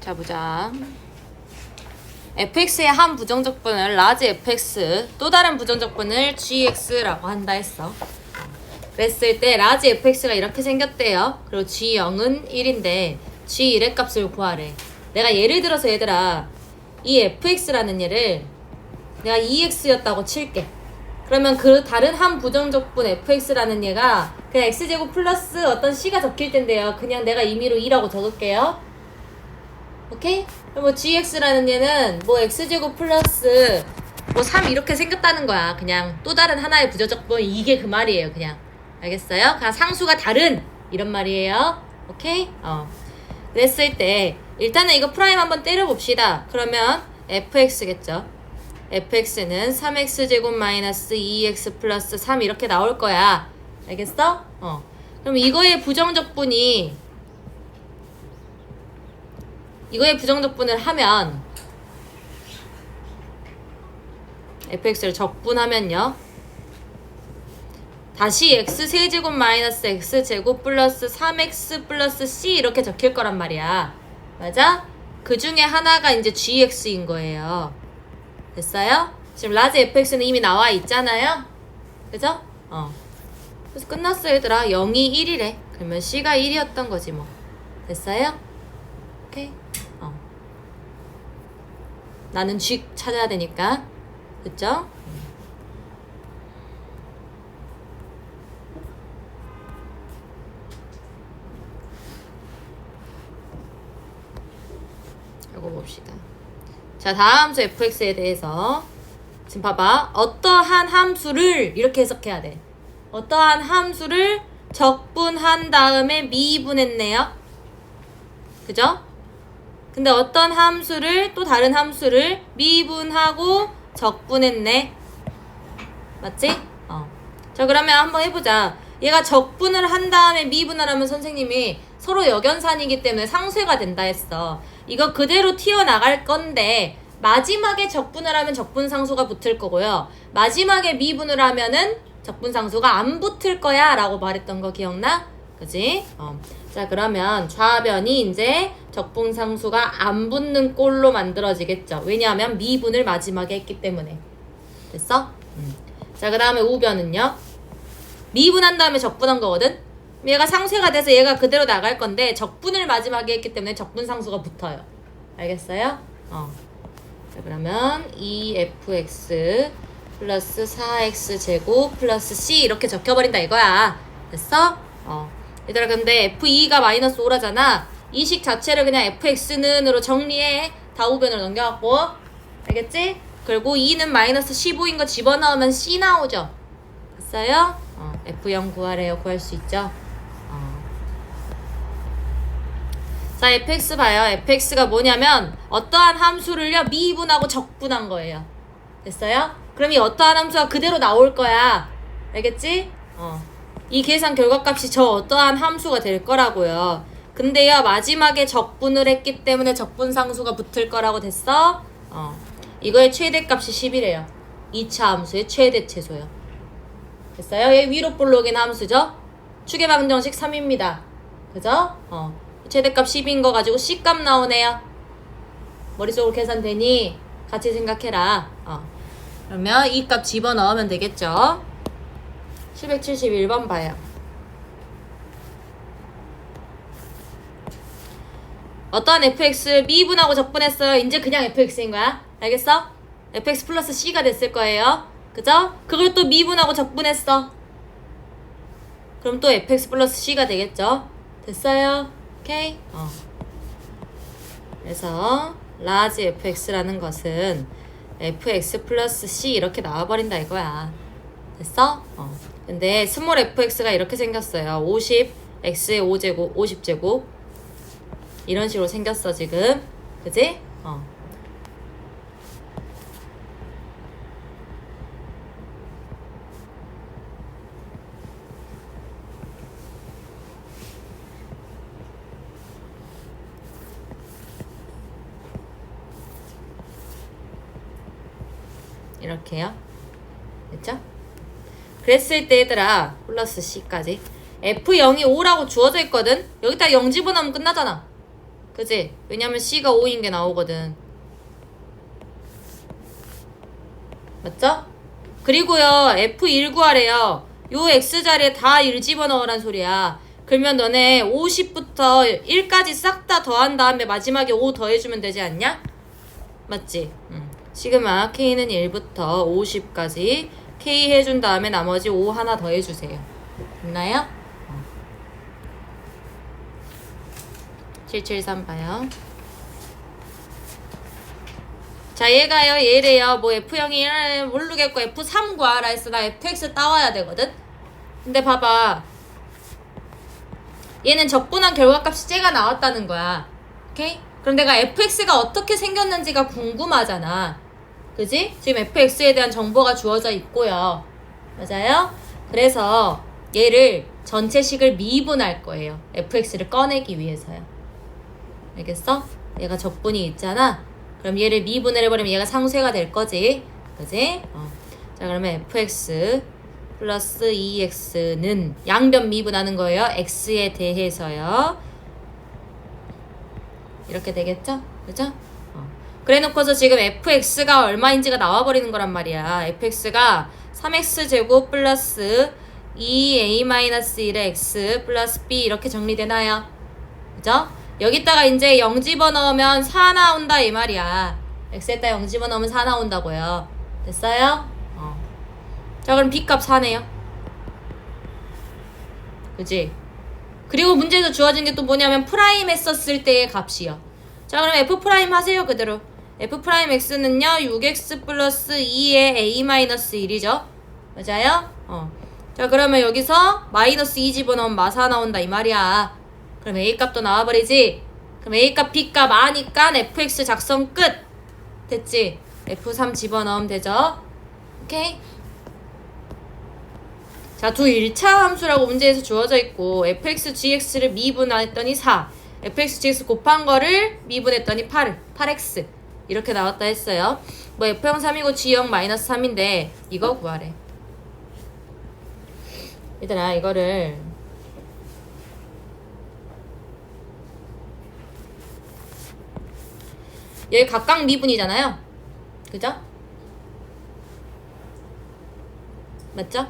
자 보자. fx의 한 부정적분을 라지 fx 또 다른 부정적분을 gx라고 한다 했어. 그랬을 때 라지 fx가 이렇게 생겼대요. 그리고 g0은 1인데 g1의 값을 구하래. 내가 예를 들어서 얘들아 이 fx라는 얘를 내가 2x였다고 칠게. 그러면 그 다른 한 부정적분 fx라는 얘가 그냥 x제곱 플러스 어떤 c가 적힐 텐데요. 그냥 내가 임의로 2라고 적을게요. 오케이? 그럼 뭐 gx라는 얘는 뭐 x제곱 플러스 뭐 3 이렇게 생겼다는 거야. 그냥 또 다른 하나의 부정적분 이게 그 말이에요. 그냥 알겠어요? 그냥 상수가 다른 이런 말이에요. 오케이? 어. 그랬을 때 일단은 이거 프라임 한번 때려봅시다. 그러면 fx겠죠. fx는 3x제곱 마이너스 2x 플러스 3 이렇게 나올 거야. 알겠어? 어. 그럼 이거의 부정적분이 이거의 부정적분을 하면 fx를 적분하면요. 다시 x 세제곱 마이너스 x 제곱 플러스 3x 플러스 c 이렇게 적힐 거란 말이야. 맞아? 그 중에 하나가 이제 gx인 거예요. 됐어요? 지금 라지 fx는 이미 나와 있잖아요. 그죠? 어. 그래서 끝났어 얘들아. 0이 1이래. 그러면 c가 1이었던 거지 뭐. 됐어요? 오케이. 어. 나는 g 찾아야 되니까. 그죠? 이거 봅시다. 자, 다음 수 fx에 대해서 지금 봐봐. 어떠한 함수를 이렇게 해석해야 돼. 어떠한 함수를 적분한 다음에 미분했네요. 그죠? 근데 어떤 함수를 또 다른 함수를 미분하고 적분했네. 맞지? 어. 자, 그러면 한번 해보자. 얘가 적분을 한 다음에 미분을 하면 선생님이 서로 역연산이기 때문에 상쇄가 된다 했어. 이거 그대로 튀어나갈 건데, 마지막에 적분을 하면 적분상수가 붙을 거고요. 마지막에 미분을 하면은 적분상수가 안 붙을 거야. 라고 말했던 거 기억나? 그지? 어. 자, 그러면 좌변이 이제 적분상수가 안 붙는 꼴로 만들어지겠죠. 왜냐하면 미분을 마지막에 했기 때문에. 됐어? 음. 자, 그 다음에 우변은요. 미분한 다음에 적분한 거거든? 얘가 상쇄가 돼서 얘가 그대로 나갈 건데 적분을 마지막에 했기 때문에 적분상수가 붙어요. 알겠어요? 어. 자, 그러면 2fx 플러스 4x 제곱 플러스 c 이렇게 적혀버린다 이거야. 됐어? 어. 얘들아 근데 f2가 마이너스 5라잖아. 이 식 자체를 그냥 fx는으로 정리해. 다우변으로 넘겨갖고. 알겠지? 그리고 2는 마이너스 15인 거 집어넣으면 c 나오죠. 됐어요? 어, F0 구하래요. 구할 수 있죠? 어. 자, fx 봐요. fx가 뭐냐면 어떠한 함수를요 미분하고 적분한 거예요. 됐어요? 그럼 이 어떠한 함수가 그대로 나올 거야. 알겠지? 어. 이 계산 결과값이 저 어떠한 함수가 될 거라고요. 근데요 마지막에 적분을 했기 때문에 적분상수가 붙을 거라고 됐어? 어. 이거의 최대값이 10이래요. 2차 함수의 최대 최소요. 됐어요? 얘 위로 볼록인 함수죠? 추계방정식 3입니다. 그죠? 어. 최대값 10인 거 가지고 C값 나오네요. 머릿속으로 계산되니 같이 생각해라. 어. 그러면 이 값 집어넣으면 되겠죠? 771번 봐요. 어떠한 fx 미분하고 적분했어요. 이제 그냥 fx인 거야. 알겠어? fx 플러스 c가 됐을 거예요. 그죠? 그걸 또 미분하고 적분했어. 그럼 또 fx 플러스 c가 되겠죠? 됐어요? 오케이? 어. 그래서 라지 fx라는 것은 fx 플러스 c 이렇게 나와버린다 이거야. 됐어? 어. 근데 스몰 fx가 이렇게 생겼어요. 50 x의 5제곱 50제곱 이런 식으로 생겼어 지금. 그지? 어. 이렇게요. 됐죠? 그랬을 때 얘들아 플러스 C까지 F0이 5라고 주어져 있거든 여기다 0 집어넣으면 끝나잖아 그지? 왜냐면 C가 5인 게 나오거든. 맞죠? 그리고요, F19하래요. 요 X자리에 다 1 집어넣으란 소리야. 그러면 너네 50부터 1까지 싹 다 더한 다음에 마지막에 5 더해주면 되지 않냐? 맞지? 응. 시그마 K는 1부터 50까지 K 해준 다음에 나머지 5 하나 더 해주세요. 됐나요? 773 봐요. 자, 얘가요, 얘래요. 뭐 F0이 모르겠고 F3 구하라 했어. 나 FX 따와야 되거든? 근데 봐봐. 얘는 적분한 결과값이 쟤가 나왔다는 거야. 오케이? 그럼 내가 fx가 어떻게 생겼는지가 궁금하잖아. 그지? 지금 fx에 대한 정보가 주어져 있고요. 맞아요? 그래서 얘를 전체식을 미분할 거예요. fx를 꺼내기 위해서요. 알겠어? 얘가 적분이 있잖아. 그럼 얘를 미분을 해버리면 얘가 상쇄가 될 거지. 그지? 어. 자, 그러면 fx 플러스 2x는 양변 미분하는 거예요. x에 대해서요. 이렇게 되겠죠? 그죠? 어. 그래 놓고서 지금 fx가 얼마인지가 나와버리는 거란 말이야. fx가 3x 제곱 플러스 2a-1의 x 플러스 b 이렇게 정리되나요? 그죠? 여기다가 이제 0 집어넣으면 4 나온다 이 말이야. x에다 0 집어넣으면 4 나온다고요. 됐어요? 어. 자 그럼 b값 4네요. 그지? 그리고 문제에서 주어진 게 또 뭐냐면 프라임 했었을 때의 값이요. 자 그럼 f 프라임 하세요 그대로. F 프라임 x는요 6x 플러스 2의 a 마이너스 1이죠. 맞아요? 어. 자 그러면 여기서 마이너스 2 집어넣으면 마사 나온다 이 말이야. 그럼 a 값도 나와버리지. 그럼 a 값 b 값 아니까 fx 작성 끝. 됐지? f3 집어넣으면 되죠. 오케이? 자, 두 1차 함수라고 문제에서 주어져 있고 fx, gx를 미분했더니 4 fx, gx 곱한 거를 미분했더니 8, 8x 이렇게 나왔다 했어요 뭐 f형 3이고 g형 마이너스 3인데 이거 구하래 얘들아 이거를 여기 각각 미분이잖아요 그죠? 맞죠?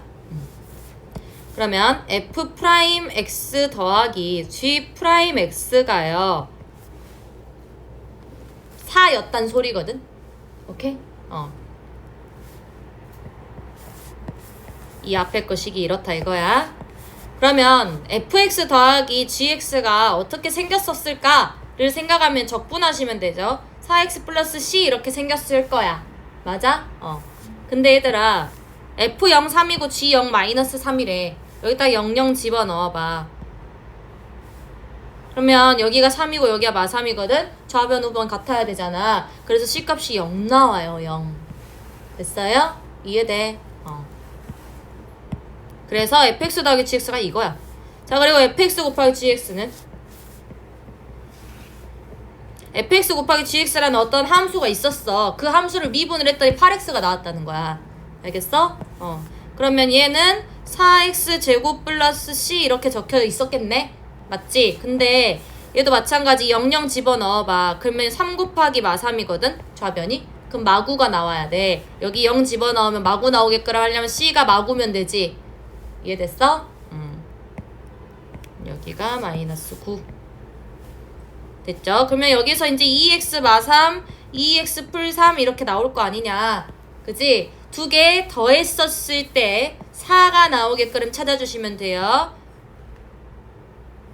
그러면 f 프라임 x 더하기 g 프라임 x가요 4였단 소리거든. 오케이? 어. 이 앞에 거 식이 이렇다 이거야. 그러면 fx 더하기 gx가 어떻게 생겼었을까를 생각하면 적분하시면 되죠. 4x 플러스 c 이렇게 생겼을 거야. 맞아? 어. 근데 얘들아 F0 3이고 G0 마이너스 3이래. 여기다 00 집어 넣어봐. 그러면 여기가 3이고 여기가 마 3이거든? 좌변 우변 같아야 되잖아. 그래서 C값이 0 나와요, 0. 됐어요? 이해돼? 어. 그래서 fx 더하기 gx가 이거야. 자, 그리고 fx 곱하기 gx는 fx 곱하기 gx라는 어떤 함수가 있었어. 그 함수를 미분을 했더니 8x가 나왔다는 거야. 알겠어? 어. 그러면 얘는 4x 제곱 플러스 c 이렇게 적혀 있었겠네? 맞지? 근데 얘도 마찬가지 00 집어넣어봐. 그러면 3 곱하기 마3이거든? 좌변이? 그럼 마구가 나와야 돼. 여기 0 집어넣으면 마구 나오게끔 하려면 c가 마구면 되지. 이해됐어? 음. 여기가 마이너스 9. 됐죠? 그러면 여기서 이제 2x 마3, 2x 풀 3 이렇게 나올 거 아니냐. 그지? 두 개 더했었을 때 4가 나오게끔 찾아주시면 돼요.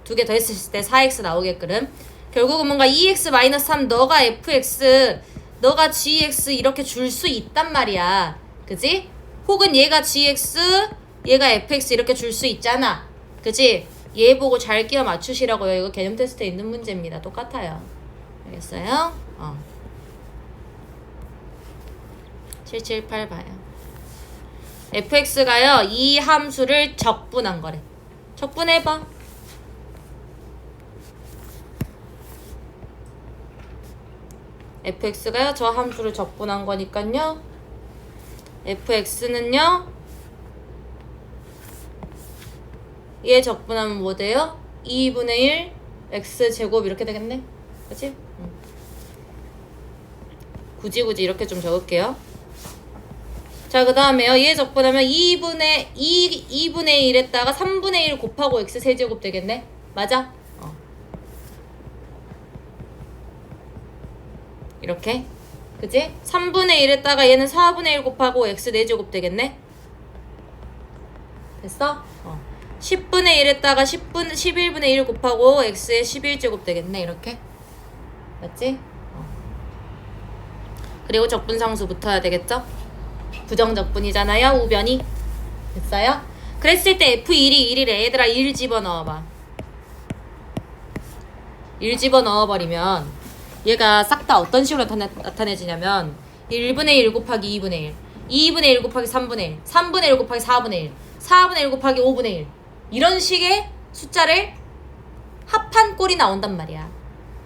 두 개 더 했을 때 4x 나오게끔. 결국은 뭔가 2x 마이너스 3 너가 fx 너가 gx 이렇게 줄 수 있단 말이야. 그지? 혹은 얘가 gx 얘가 fx 이렇게 줄 수 있잖아. 그지? 얘 보고 잘 끼워 맞추시라고요. 이거 개념 테스트에 있는 문제입니다. 똑같아요. 알겠어요? 어. 778 봐요. fx가요, 이 함수를 적분한 거래. 적분해봐. Fx가요, 저 함수를 적분한 거니까요. fx는요, 얘 적분하면 뭐 돼요? 2분의 1 x 제곱 이렇게 되겠네. 그치? 응. 굳이 굳이 이렇게 좀 적을게요. 자, 그 다음에요. 얘 적분하면 2분의 2, 2분의 1 했다가 3분의 1 곱하고 x 세제곱 되겠네? 맞아? 이렇게. 그지? 3분의 1 했다가 얘는 4분의 1 곱하고 x 4제곱 되겠네? 됐어? 어. 10분의 1 했다가 10분, 11분의 1 곱하고 x의 11제곱 되겠네? 이렇게. 맞지? 어. 그리고 적분상수 붙어야 되겠죠? 부정적분이잖아요, 우변이. 됐어요? 그랬을 때 F1이 1이래. 얘들아, 1 집어넣어봐. 1 집어넣어버리면 얘가 싹 다 어떤 식으로 나타내, 나타내지냐면 1분의 1 곱하기 2분의 1 2분의 1 곱하기 3분의 1 3분의 1 곱하기 4분의 1 4분의 1 곱하기 5분의 1 이런 식의 숫자를 합한 꼴이 나온단 말이야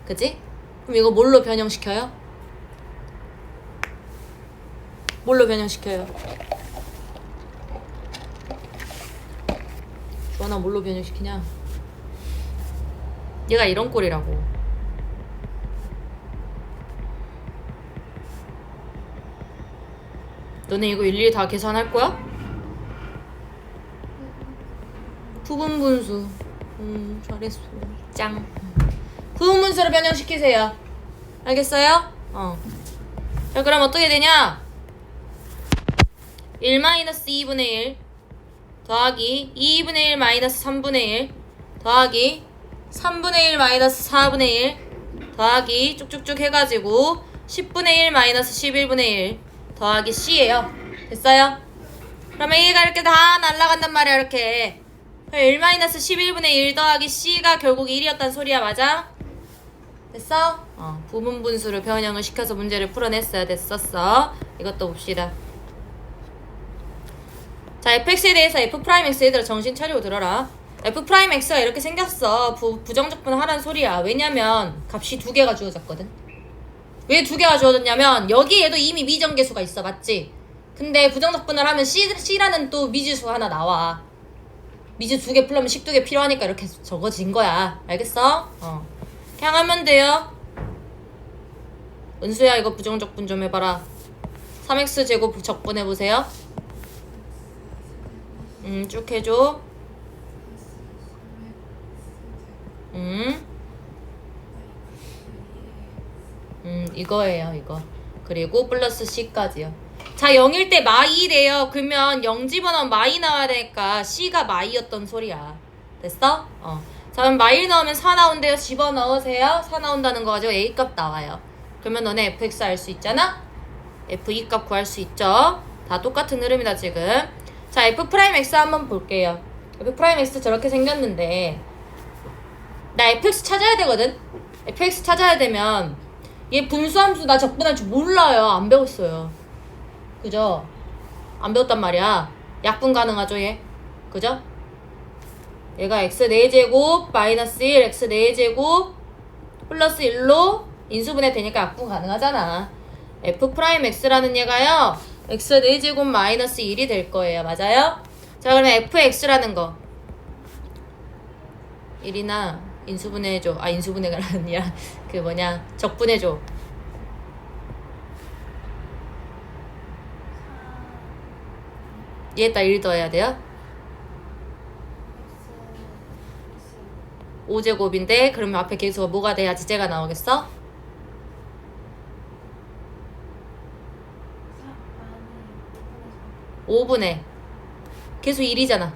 그지? 그럼 이거 뭘로 변형시켜요? 뭘로 변형시켜요? 주원아 뭘로 변형시키냐? 얘가 이런 꼴이라고 너네 이거 일일이 다 계산할 거야? 부분분수. 음 잘했어. 짱. 부분분수로 변형시키세요? 알겠어요? 어 자 그럼 어떻게 되냐? 1-2분의 1 더하기 2분의 1 마이너스 3분의 1 더하기 3분의 1 마이너스 4분의 1 더하기 쭉쭉쭉 해가지고 10분의 1 마이너스 11분의 1 더하기 C예요 됐어요? 그러면 얘가 이렇게 다 날라간단 말이야 이렇게 1 마이너스 11분의 1 더하기 C가 결국 1이었단 소리야 맞아? 됐어? 어, 부분 분수를 변형을 시켜서 문제를 풀어냈어야 됐었어 이것도 봅시다 자, fx에 대해서 f'x 얘들아 정신 차리고 들어라. f'x가 이렇게 생겼어. 부, 부정적분 하라는 소리야. 왜냐면 값이 두 개가 주어졌거든. 왜 두 개가 주어졌냐면 여기에도 이미 미정계수가 있어. 맞지? 근데 부정적분을 하면 C, C라는 또 미지수 하나 나와. 미지 두 개 풀려면 식 두 개 필요하니까 이렇게 적어진 거야. 알겠어? 어. 그냥 하면 돼요. 은수야 이거 부정적분 좀 해봐라. 3x 제곱 적분해보세요. 음, 쭉 해줘. 음. 음, 이거예요, 이거. 그리고 플러스 C까지요. 자, 0일 때 마이래요. 그러면 0 집어넣으면 마이 나와야 되니까 C가 마이였던 소리야. 됐어? 어. 자, 그럼 마이 넣으면 4 나온대요. 집어넣으세요. 4 나온다는 거 가지고 A 값 나와요. 그러면 너네 fx 알 수 있잖아? f2 값 구할 수 있죠? 다 똑같은 흐름이다, 지금. 자, f'x 한번 볼게요. f'x 저렇게 생겼는데 나 fx 찾아야 되거든? fx 찾아야 되면 얘 분수함수 나 적분할 줄 몰라요. 안 배웠어요. 그죠? 안 배웠단 말이야. 약분 가능하죠, 얘? 그죠? 얘가 x 4제곱 마이너스 1 x 4제곱 플러스 1로 인수분해 되니까 약분 가능하잖아. f'x라는 얘가요. x 4제곱 마이너스 1이 될 거예요. 맞아요? 자 그러면 fx라는 거 1이나 인수분해줘. 아 인수분해가 아니라 그 뭐냐 적분해줘. 얘에다 1 더해야 돼요? 5제곱인데 그러면 앞에 계수가 뭐가 돼야지 쟤가 나오겠어? 5분의 계수 1이잖아.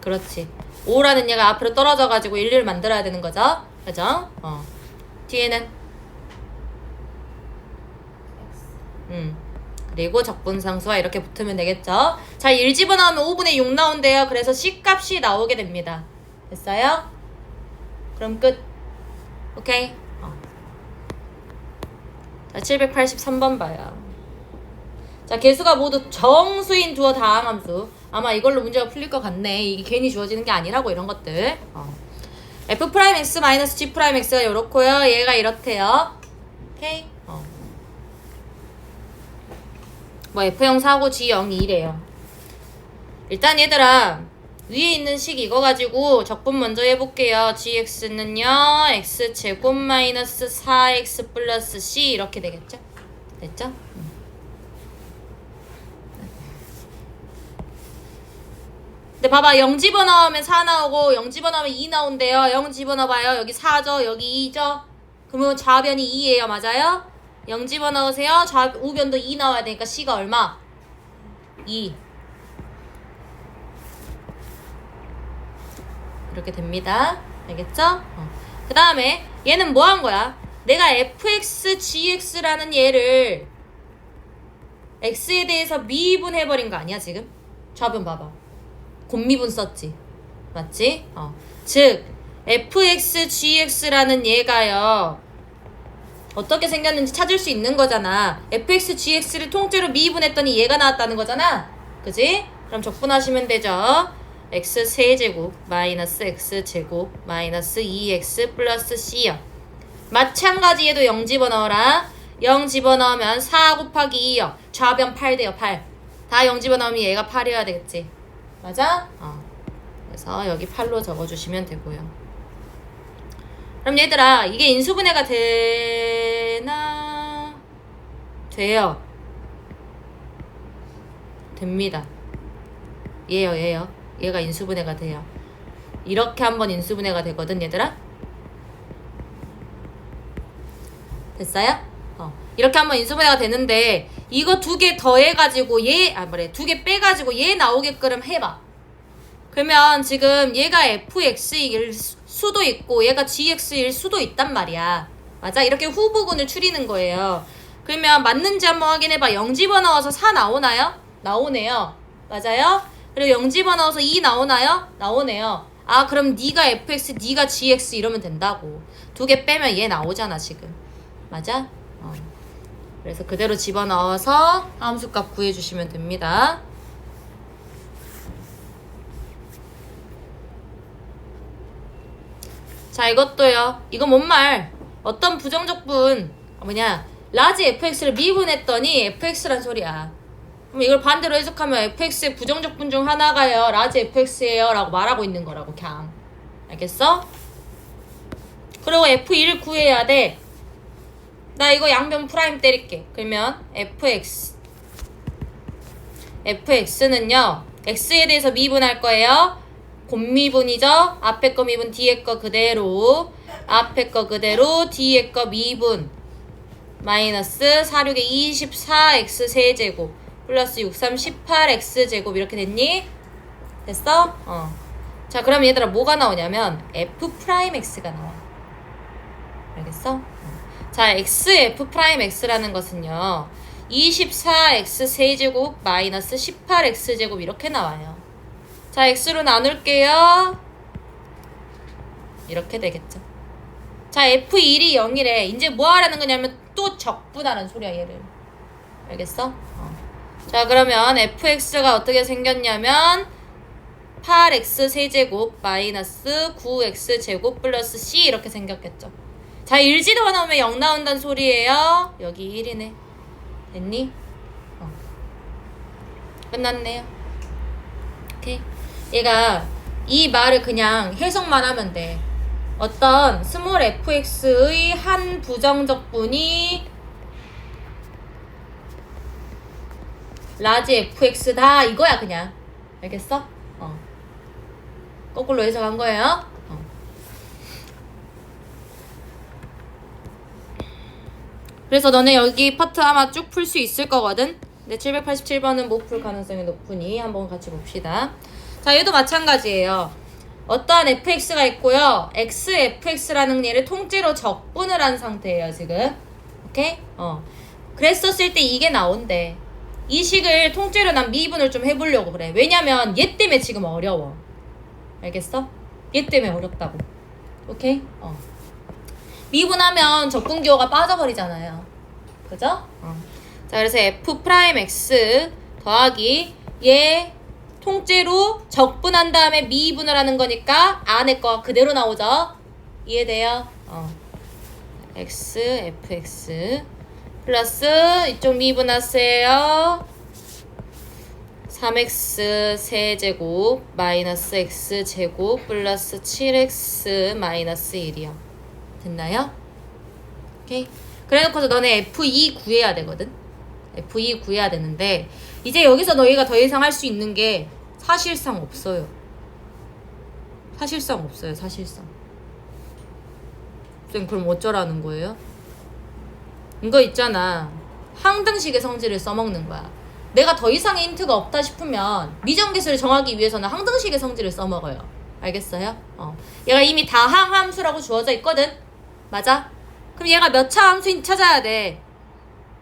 그렇지. 5라는 얘가 앞으로 떨어져가지고 1을 만들어야 되는 거죠. 그죠? 어. 뒤에는 음. 그리고 적분상수와 이렇게 붙으면 되겠죠. 자, 1 집어넣으면 5분의 6 나온대요. 그래서 C값이 나오게 됩니다. 됐어요? 그럼 끝. 오케이. 어. 자, 783번 봐요. 자, 개수가 모두 정수인 두어 다항함수. 아마 이걸로 문제가 풀릴 것 같네. 이게 괜히 주어지는 게 아니라고 이런 것들. 어. f'x-g'x가 이렇고요. 얘가 이렇대요. 오케이. 어. 뭐 f형 4고 g0이 이래요. 일단 얘들아 위에 있는 식 이거 가지고 적분 먼저 해볼게요. gx는요, x제곱 마이너스 4x 플러스 c 이렇게 되겠죠? 됐죠? 근데 봐봐 0 집어넣으면 4 나오고 0 집어넣으면 2 나온대요 0 집어넣어봐요 여기 4죠 여기 2죠 그러면 좌변이 2예요 맞아요? 0 집어넣으세요 좌 우변도 2 나와야 되니까 C가 얼마? 2 이렇게 됩니다 알겠죠? 어. 그 다음에 얘는 뭐 한 거야? 내가 fx, gx라는 얘를 x에 대해서 미분해버린 거 아니야 지금? 좌변 봐봐 곤미분 썼지. 맞지? 어. 즉, fx, gx라는 얘가요. 어떻게 생겼는지 찾을 수 있는 거잖아. fx, gx를 통째로 미분했더니 얘가 나왔다는 거잖아. 그지? 그럼 적분하시면 되죠. x 세제곱 마이너스 x 제곱 마이너스 2x 플러스 c요. 마찬가지 얘도 0 집어넣어라. 0 집어넣으면 4 곱하기 2요. 좌변 8 돼요, 8. 다 0 집어넣으면 얘가 8이어야 되겠지. 맞아? 어. 그래서 여기 8로 적어주시면 되고요. 그럼 얘들아, 이게 인수분해가 되나? 돼요. 됩니다. 얘요, 얘요. 얘가 인수분해가 돼요. 이렇게 한번 인수분해가 되거든, 얘들아. 됐어요? 어. 이렇게 한번 인수분해가 되는데 이거 두 개 더해가지고 얘, 아, 뭐래, 두 개 빼가지고 얘 나오게끔 해봐. 그러면 지금 얘가 fx일 수도 있고 얘가 gx일 수도 있단 말이야. 맞아? 이렇게 후부분을 추리는 거예요. 그러면 맞는지 한번 확인해봐. 0 집어 넣어서 4 나오나요? 나오네요. 맞아요? 그리고 0 집어 넣어서 2 나오나요? 나오네요. 아 그럼 네가 fx, 네가 gx 이러면 된다고. 두 개 빼면 얘 나오잖아 지금. 맞아? 어. 그래서 그대로 집어넣어서 함수값 구해주시면 됩니다. 자 이것도요. 이거 뭔 말? 어떤 부정적분 뭐냐? 라지 fx를 미분했더니 fx란 소리야. 그럼 이걸 반대로 해석하면 fx의 부정적분 중 하나가요. 라지 fx예요. 라고 말하고 있는 거라고 그냥. 알겠어? 그리고 f2를 구해야 돼. 나 이거 양변 프라임 때릴게. 그러면 fx fx는요. x에 대해서 미분할 거예요. 곱미분이죠. 앞에 거 미분, 뒤에 거 그대로. 앞에 거 그대로, 뒤에 거 미분. 마이너스 4, 6에 24x 세제곱 플러스 6, 3, 18x 제곱 이렇게 됐니? 됐어? 어. 자, 그럼 얘들아 뭐가 나오냐면 f 프라임 x가 나와. 알겠어? 자, xf 프라임 x라는 것은요. 24x 세제곱 마이너스 18x 제곱 이렇게 나와요. 자, x로 나눌게요. 이렇게 되겠죠. 자, f1이 0이래. 이제 뭐 하라는 거냐면 또 적분하는 소리야, 얘를. 알겠어? 어. 자, 그러면 fx가 어떻게 생겼냐면 8x 세제곱 마이너스 9x 제곱 플러스 c 이렇게 생겼겠죠. 자, 1지도가 나오면 0 나온다는 소리예요. 여기 1이네. 됐니? 어. 끝났네요. 오케이. 얘가 이 말을 그냥 해석만 하면 돼. 어떤 스몰 fx의 한 부정적분이 라지 fx다 이거야 그냥. 알겠어? 어. 거꾸로 해석한 거예요. 어. 그래서 너네 여기 파트 아마 쭉 풀 수 있을 거거든. 근데 787번은 못 풀 가능성이 높으니 한번 같이 봅시다. 자, 얘도 마찬가지예요. 어떠한 fx가 있고요. xfx라는 얘를 통째로 적분을 한 상태예요, 지금. 오케이? 어. 그랬었을 때 이게 나온대. 이 식을 통째로 난 미분을 좀 해보려고 그래. 왜냐면 얘 때문에 지금 어려워. 알겠어? 얘 때문에 어렵다고. 오케이? 어. 미분하면 적분기호가 빠져버리잖아요. 그죠? 어. 자, 그래서 f 프라임 x 더하기 얘 통째로 적분한 다음에 미분을 하는 거니까 안에 거 그대로 나오죠? 이해돼요? 어. x, fx 플러스 이쪽 미분하세요. 3x 세제곱 마이너스 x 제곱 플러스 7x 마이너스 1이요. 됐나요? 오케이. 그래놓고서 너네 F2 구해야 되거든. F2 구해야 되는데 이제 여기서 너희가 더 이상 할 수 있는 게 사실상 없어요. 사실상 없어요. 사실상. 쌤 그럼 어쩌라는 거예요? 이거 있잖아. 항등식의 성질을 써먹는 거야. 내가 더 이상의 힌트가 없다 싶으면 미정계수를 정하기 위해서는 항등식의 성질을 써먹어요. 알겠어요? 어. 얘가 이미 다 항 함수라고 주어져 있거든. 맞아? 그럼 얘가 몇 차 함수인지 찾아야 돼.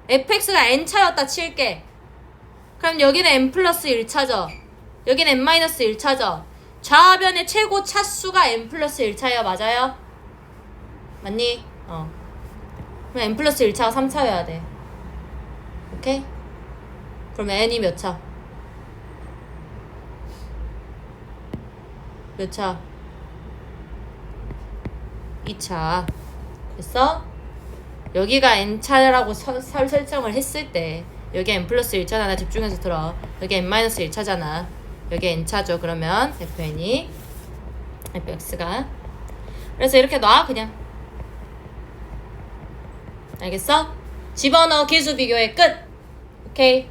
fx가 n차였다 칠게. 그럼 여기는 n 플러스 1차죠. 여기는 n 마이너스 1차죠. 좌변의 최고 차수가 n 플러스 1차예요. 맞아요? 맞니? 어. 그럼 n 플러스 1차가 3차여야 돼. 오케이? 그럼 n이 몇 차? 몇 차? 2차. 됐어? 여기가 n차라고 서, 설, 설정을 했을 때 여기 n 플러스 1차잖아. 집중해서 들어. 여기 n 마이너스 1차잖아. 여기 n차죠. 그러면 fn이 fx가. 그래서 이렇게 놔 그냥. 알겠어? 집어넣어. 기수 비교의 끝. 오케이?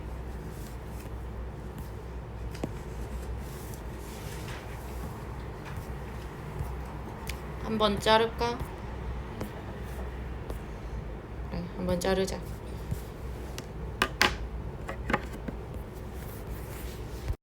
한번 자를까? 그래, 한번 자르자